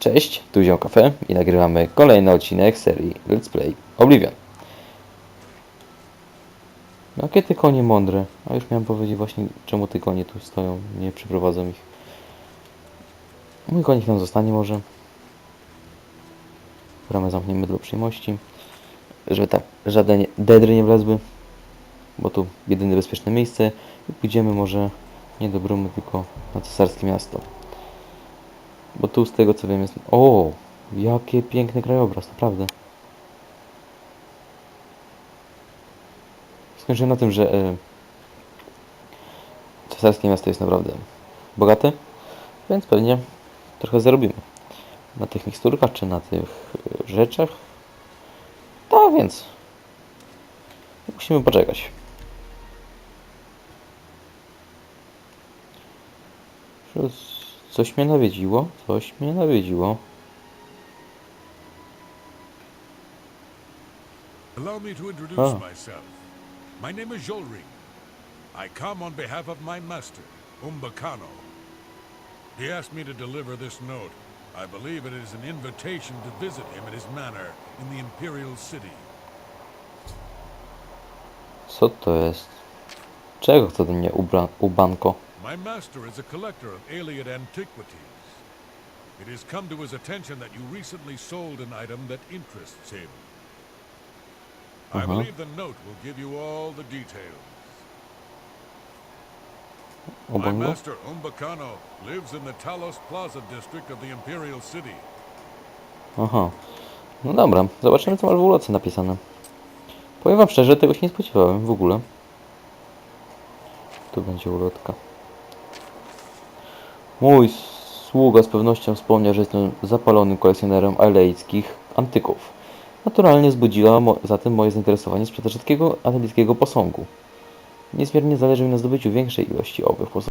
Cześć, tu Ziom Cafe i nagrywamy kolejny odcinek serii Let's Play Oblivion. Jakie te konie mądre? A już miałem powiedzieć właśnie, czemu te konie tu stoją, nie przyprowadzą ich. Mój konik nam zostanie może. Bramę zamkniemy dla uprzejmości. Żeby tak, żadne nie- dedry nie wlezły. Bo tu jedyne bezpieczne miejsce. I pójdziemy może nie do Brumy, tylko na cesarskie miasto. Bo tu z tego co wiem jest... O! Jakie piękny krajobraz, naprawdę. Skończyłem na tym, że e, cesarskie miasto jest naprawdę bogate, więc pewnie trochę zarobimy. Na tych miksturkach, czy na tych e, rzeczach. Tak więc musimy poczekać. Coś- Coś mnie nawiedziło, coś mnie nawiedziło. Allow me to introduce Ah. myself. My name is Jolring. I come on behalf of my master, Umbakano. He asked me to deliver this note. I believe it is an invitation to visit him at his manor in the Imperial City. Co to jest? Czego chce do mnie ubra- ubanko? My master is a collector of Aliad antiquities. It has come to his attention that you recently sold an item that interests him. I Uh-huh. believe the note will give you all the details. My Ubango? master, Umbakano, lives in the Talos Plaza district of the Imperial City. Aha. No dobra, zobaczymy co masz w uloce napisane. Powiem wam szczerze, tego się nie spodziewałem w ogóle. Tu będzie ulotka. Mój sługa z pewnością wspomniał, że jestem zapalonym kolekcjonerem alejskich antyków. Naturalnie wzbudziła mo- zatem moje zainteresowanie sprzedaż rzadkiego posągu. Niezmiernie zależy mi na zdobyciu większej ilości owych posągów.